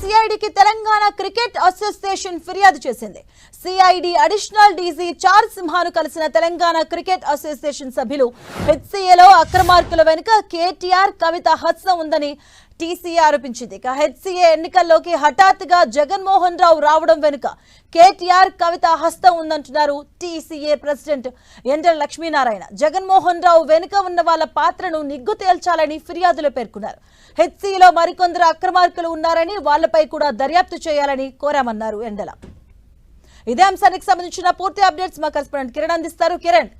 సిఐడికి Telangana cricket association ఫిర్యాదు చేసింది. CID additional DG చార్ సింహాను కలిసిన తెలంగాణ క్రికెట్ అసోసియేషన్ సభ్యులు హెచ్సిఏలో అక్రమార్కుల వెనుక కేటీఆర్ కవిత హత్స ఉందని టీసీఏ ఆరోపించింది. ఇక హెచ్సీఏ ఎన్నికల్లోకి హఠాత్తుగా జగన్మోహన్ రావు రావడం వెనుక కేటీఆర్ కవిత హస్తం ఉందంటున్నారు టీసీఏ ప్రెసిడెంట్ ఎండల లక్ష్మీనారాయణ. జగన్మోహన్ రావు వెనుక ఉన్న వాళ్ళ పాత్రను నిగ్గు తేల్చాలని ఫిర్యాదులో పేర్కొన్నారు. హెచ్సిలో మరికొందరు అక్రమార్కులు ఉన్నారని వాళ్ళపై కూడా దర్యాప్తు చేయాలని కోరామన్నారు ఎండల. ఇదే అంశానికి సంబంధించిన పూర్తి అప్డేట్స్ మా కరెస్పాండెంట్ కిరణ్ అందిస్తారు. కిరణ్.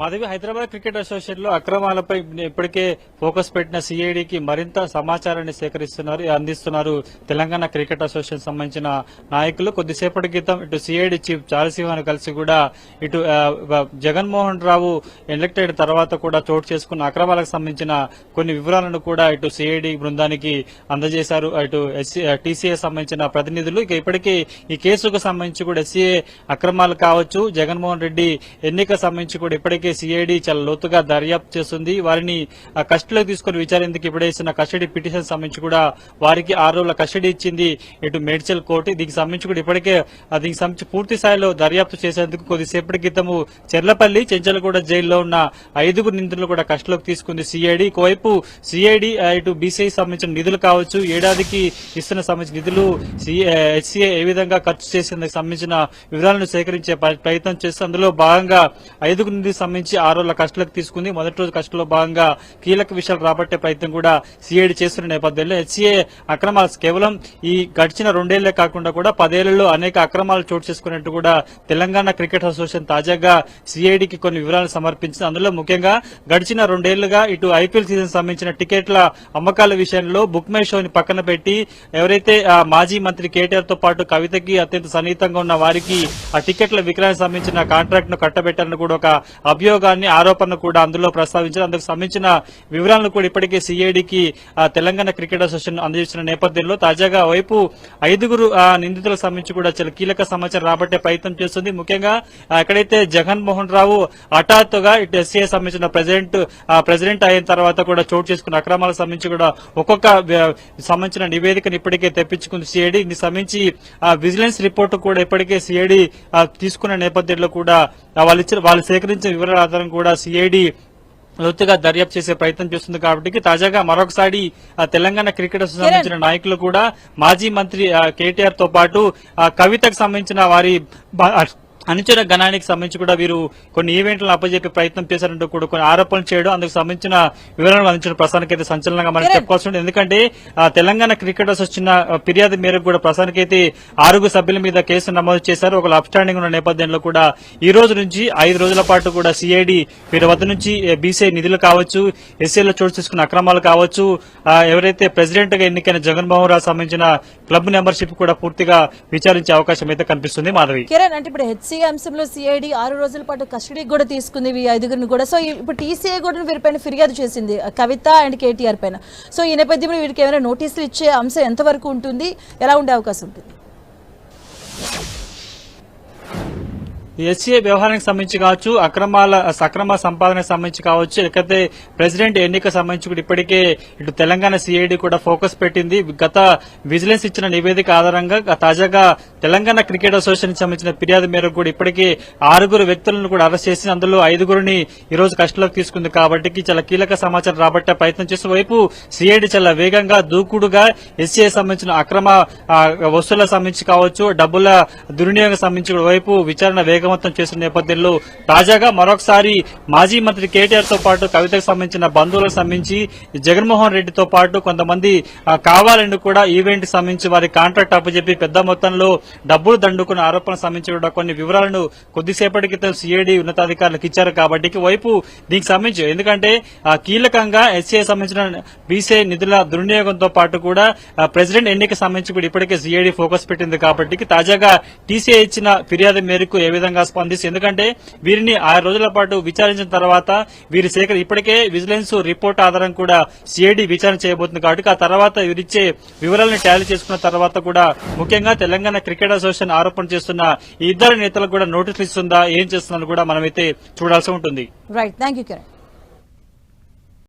మాధవి హైదరాబాద్ క్రికెట్ అసోసియేషన్లో అక్రమాలపై ఇప్పటికే ఫోకస్ పెట్టిన సిఐడికి మరింత సమాచారాన్ని సేకరిస్తున్నారు అందిస్తున్నారు తెలంగాణ క్రికెట్ అసోసియేషన్ సంబంధించిన నాయకులు. కొద్దిసేపటి క్రితం ఇటు సిఐడి చీఫ్ చారసింహాను కలిసి కూడా ఇటు జగన్మోహన్ రావు ఎలక్టెడ్ తర్వాత కూడా చోటు చేసుకున్న అక్రమాలకు సంబంధించిన కొన్ని వివరాలను కూడా ఇటు సిఐడి బృందానికి అందజేశారు. ఇటు ఎస్సీ టీసీఏ సంబంధించిన ప్రతినిధులు. ఇక ఇప్పటికీ ఈ కేసుకు సంబంధించి కూడా ఎస్సీఏ అక్రమాలు కావచ్చు. జగన్మోహన్ రెడ్డి ఎన్నిక సంబంధించి కూడా ఇప్పటికే సిఐడి చాలా లోతుగా దర్యాప్తు చేస్తుంది. వారిని ఆ, కస్టడీలోకి తీసుకుని విచారేందుకు ఇప్పుడే కస్టడీ పిటిషన్ సంబంధించి కూడా వారికి ఆరు రోజుల కస్టడీ ఇచ్చింది ఇటు మేడ్చల్ కోర్టు. దీనికి సంబంధించి కూడా ఇప్పటికే దీనికి సంబంధించి పూర్తి స్థాయిలో దర్యాప్తు చేసేందుకు కొద్దిసేపటి క్రితము చెర్లపల్లి చెంచలగూడ జైల్లో ఉన్న ఐదుగురు నిందితులు కూడా కస్టడీలోకి తీసుకుంది సిఐడి. ఒకవైపు సిఐడి ఇటు బీసీఐ సంబంధించిన నిధులు కావచ్చు ఏడాదికి ఇస్తున్న సంబంధించిన నిధులు హెచ్సిఐ ఏ విధంగా ఖర్చు చేసేందుకు సంబంధించిన వివరాలను సేకరించే ప్రయత్నం చేస్తూ అందులో భాగంగా ఐదుగురు నిధులకు సంబంధించి ఆరు రోజుల కస్టడీలోకి తీసుకుంది. మొదటి రోజు కస్టడీలో భాగంగా కీలక విషయాలు రాబట్టే ప్రయత్నం కూడా సిఐడి చేస్తున్న నేపథ్యంలో హెచ్సిఏ అక్రమాలు కేవలం ఈ గడిచిన రెండేళ్ళే కాకుండా కూడా పదేళ్ళలో అనేక అక్రమాలు చోటు చేసుకున్నట్టు కూడా తెలంగాణ క్రికెట్ అసోసియేషన్ తాజాగా సిఐడికి కొన్ని వివరాలు సమర్పించింది. అందులో ముఖ్యంగా గడిచిన రెండేళ్ళుగా ఇటు ఐపీఎల్ సీజన్ సంబంధించిన టికెట్ల అమ్మకాల విషయంలో బుక్ మై షోని పక్కన పెట్టి ఎవరైతే ఆ, మాజీ మంత్రి కేటీఆర్తో పాటు కవితకి అత్యంత సన్నిహితంగా ఉన్న వారికి ఆ టికెట్ల విక్రయానికి సంబంధించిన కాంట్రాక్ట్ను కట్టబెట్టాలని కూడా ఒక అభియోగాన్ని ఆరోపణ కూడా అందులో ప్రస్తావించారు. అందుకు సంబంధించిన వివరాలను కూడా ఇప్పటికే సిఐడికి తెలంగాణ క్రికెట్ అసోసియేషన్ అందజేసిన నేపథ్యంలో తాజాగా వైపు ఐదుగురు ఆ, నిందితులకు సంబంధించి కూడా చాలా కీలక సమాచారం రాబట్టే ప్రయత్నం చేస్తుంది. ముఖ్యంగా ఎక్కడైతే జగన్మోహన్ రావు హఠాత్తుగా ఇటు ఎస్సీఏ సంబంధించిన ప్రెసిడెంట్ ప్రెసిడెంట్ అయిన తర్వాత కూడా చోటు చేసుకున్న అక్రమాలకు సంబంధించి కూడా ఒక్కొక్క సంబంధించిన నివేదికను ఇప్పటికే తెప్పించుకుంది సిఐడి. దీనికి సంబంధించి విజిలెన్స్ రిపోర్టు కూడా ఇప్పటికే సిఐడి తీసుకున్న నేపథ్యంలో కూడా వాళ్ళు వాళ్ళు సేకరించిన వివరాలు ఆధారం కూడా సిఐడి లోతుగా దర్యాప్తు చేసే ప్రయత్నం చేస్తుంది కాబట్టి తాజాగా మరొకసారి తెలంగాణ క్రికెట్ సంబంధించిన నాయకులు కూడా మాజీ మంత్రి కేటీఆర్తో పాటు కవితకు సంబంధించిన వారి అనుచర గణానికి సంబంధించి కూడా వీరు కొన్ని ఈవెంట్లను అప్పజెప్పే ప్రయత్నం చేశారంటూ కూడా కొన్ని ఆరోపణలు చేయడం అందుకు సంబంధించిన వివరాలు అందించిన ప్రస్తుతానికి అయితే సంచలనంగా మనం. చెప్పుకోవాల్సి ఉంటుంది. ఎందుకంటే తెలంగాణ క్రికెట్ వచ్చిన ఫిర్యాదు మేరకు కూడా ప్రస్తుతానికైతే ఆరుగురు సభ్యుల మీద కేసు నమోదు చేశారు. ఒక అప్స్టాండింగ్ ఉన్న నేపథ్యంలో కూడా ఈ రోజు నుంచి ఐదు రోజుల పాటు కూడా సిఐడి వీరి వద్ద నుంచి బీసీఐ నిధులు కావచ్చు ఎస్సీలో చోటు చేసుకున్న అక్రమాలు కావచ్చు ఎవరైతే ప్రెసిడెంట్గా ఎన్నికైన జగన్మోహన్ రావు సంబంధించిన క్లబ్ మెంబర్షిప్ కూడా పూర్తిగా విచారించే అవకాశం అయితే కనిపిస్తుంది. మాధవి. కిరణ్ అంటే ఇప్పుడు హెచ్సీ అంశంలో సిఐడి ఆరు రోజుల పాటు కస్టడీకి కూడా తీసుకుంది ఈ ఐదుగురిని కూడా. సో ఇప్పుడు టీసీఐ కూడా వీరిపైన ఫిర్యాదు చేసింది కవిత అండ్ కేటీఆర్ పైన. సో ఈ నేపథ్యంలో వీరికి ఏమైనా నోటీసులు ఇచ్చే అంశం ఎంతవరకు ఉంటుంది? ఎలా ఉండే అవకాశం ఉంటుంది? ఎస్సీఏ వ్యవహారానికి సంబంధించి కావచ్చు అక్రమాల సక్రమ సంపాదనకు సంబంధించి కావచ్చు లేకపోతే ప్రెసిడెంట్ ఎన్నిక సంబంధించి కూడా ఇప్పటికే ఇటు తెలంగాణ సిఐడి కూడా ఫోకస్ పెట్టింది. గత విజిలెన్స్ ఇచ్చిన నివేదిక ఆధారంగా తాజాగా తెలంగాణ క్రికెట్ అసోసియేషన్ సంబంధించిన ఫిర్యాదు మేరకు కూడా ఇప్పటికే ఆరుగురు వ్యక్తులను కూడా అరెస్ట్ చేసి అందులో ఐదుగురిని ఈ రోజు కష్టలోకి తీసుకుంది కాబట్టి చాలా కీలక సమాచారం రాబట్టే ప్రయత్నం చేసిన వైపు సిఐడి చాలా వేగంగా దూకుడుగా ఎస్సీఐ సంబంధించిన అక్రమ వస్తువులకు సంబంధించి కావచ్చు డబ్బుల దుర్వినియోగం సంబంధించి వైపు విచారణ వేగవంతం చేసిన నేపథ్యంలో తాజాగా మరొకసారి మాజీ మంత్రి కేటీఆర్తో పాటు కవితకు సంబంధించిన బంధువులకు సంబంధించి జగన్మోహన్ రెడ్డితో పాటు కొంతమంది కావాలని కూడా ఈవెంట్ సంబంధించి వారి కాంట్రాక్ట్ అప్పచెప్పి పెద్ద మొత్తంలో డబ్బులు దండుకున్న ఆరోపణలకు సంబంధించి కొన్ని వివరాలను కొద్దిసేపటి క్రితం సిఐడి ఉన్నతాధికారులకు ఇచ్చారు కాబట్టి వైపు దీనికి సంబంధించి ఎందుకంటే కీలకంగా ఎస్సీఐ సంబంధించిన బీసీఐ నిధుల దుర్వినియోగంతో పాటు కూడా ప్రెసిడెంట్ ఎన్నిక సంబంధించి కూడా ఇప్పటికే సిఐడి ఫోకస్ పెట్టింది కాబట్టి తాజాగా టీసీఐ ఇచ్చిన ఫిర్యాదు మేరకు ఏ విధంగా స్పందిస్తుంది ఎందుకంటే వీరిని ఆరు రోజుల పాటు విచారించిన తర్వాత వీరి సేకర ఇప్పటికే విజిలెన్స్ రిపోర్ట్ ఆధారం కూడా సిఐడి విచారణ చేయబోతుంది. కాబట్టి ఆ తర్వాత వీరిచ్చే వివరాలను ట్యాలీ చేసుకున్న తర్వాత కూడా ముఖ్యంగా తెలంగాణ క్రికెట్ అసోసియేషన్ ఆరోపణ చేస్తున్న ఇద్దరు నేతలకు కూడా నోటీసులు ఇస్తుందా ఏం చేస్తుందని కూడా మనమైతే చూడాల్సి ఉంటుంది. Right thank you